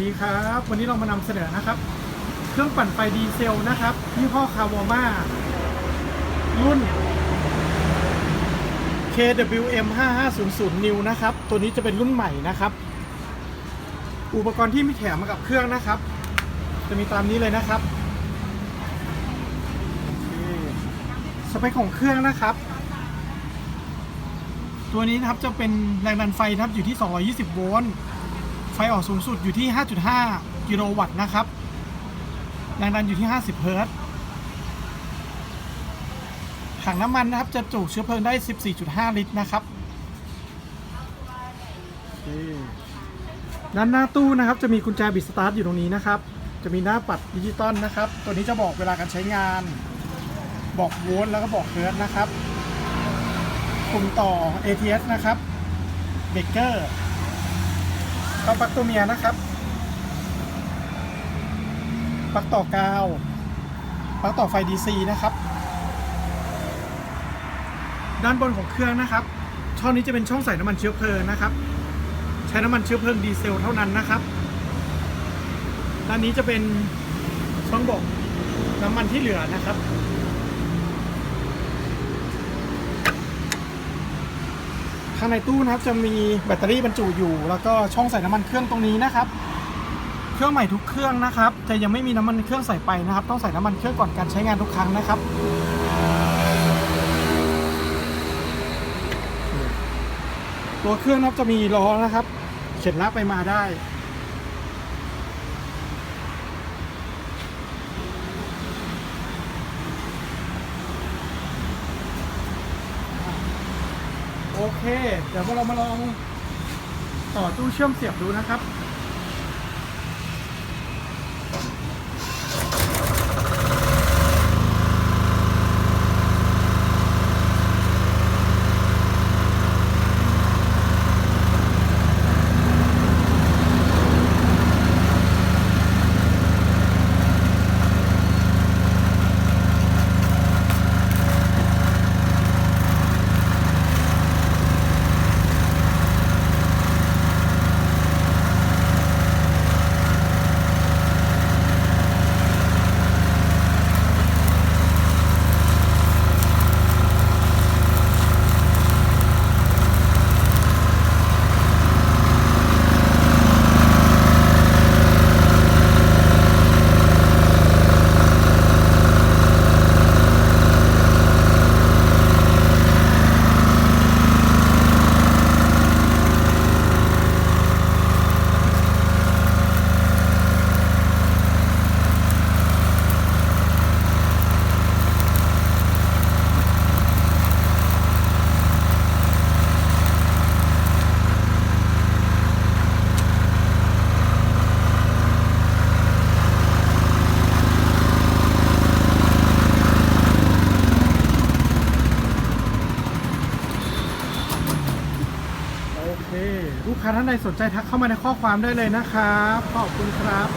ดีครับ วันนี้เรามานำเสนอนะครับ เครื่องปั่นไฟดีเซลนะครับยี่ห้อคาวาม่ารุ่น KWM 5500 New นะครับ ตัวนี้จะเป็นรุ่นใหม่นะครับ อุปกรณ์ที่มีแถมมากับเครื่องนะครับ จะมีตามนี้เลยนะครับสเปคของเครื่องนะครับ ตัวนี้นะครับจะเป็นแรงดันไฟนะครับอยู่ที่ 220 โวลต์ ไฟออกสูงสุดอยู่ที่ 5.5 กิโลวัตต์นะครับ แรงดันอยู่ที่ 50 เฮิรตซ์ถังน้ำมันนะครับ จะจุเชื้อเพลิงได้ 14.5 ลิตรนะครับด้านหน้าตู้นะครับ จะมีกุญแจบิดสตาร์ทอยู่ตรงนี้นะครับ จะมีหน้าปัดดิจิตอลนะครับ ตัวนี้จะบอกเวลาการใช้งาน บอกโวลต์แล้วก็บอกเฮิรตซ์นะครับ ปุ่มต่อ ATS นะครับ เบรกเกอร์ เข้าปลั๊กตัวเมียนะครับปลั๊กต่อกาวปลั๊กต่อไฟ DC นะครับ ด้านบนของเครื่องนะครับ ช่องนี้จะเป็นช่องใส่น้ำมันเชื้อเพลิงนะครับ ใช้น้ำมันเชื้อเพลิงดีเซลเท่านั้นนะครับ ด้านนี้จะเป็นช่องบอกน้ำมันที่เหลือนะครับ ข้างในตู้นะครับจะมีแบตเตอรี่บรรจุอยู่ แล้วก็ช่องใส่น้ำมันเครื่องตรงนี้นะครับ เครื่องใหม่ทุกเครื่องนะครับ จะยังไม่มีน้ำมันเครื่องใส่ไปนะครับ ต้องใส่น้ำมันเครื่องก่อนการใช้งานทุกครั้งนะครับตัวเครื่องนะครับจะมีล้อนะครับ เข็นลากไปมาได้ เค เดี๋ยวเรามาลองต่อตู้เชื่อมเสียบดูนะครับ เคลูกค้าท่านใดสนใจทักเข้ามาในข้อความได้เลยนะครับ ขอบคุณครับ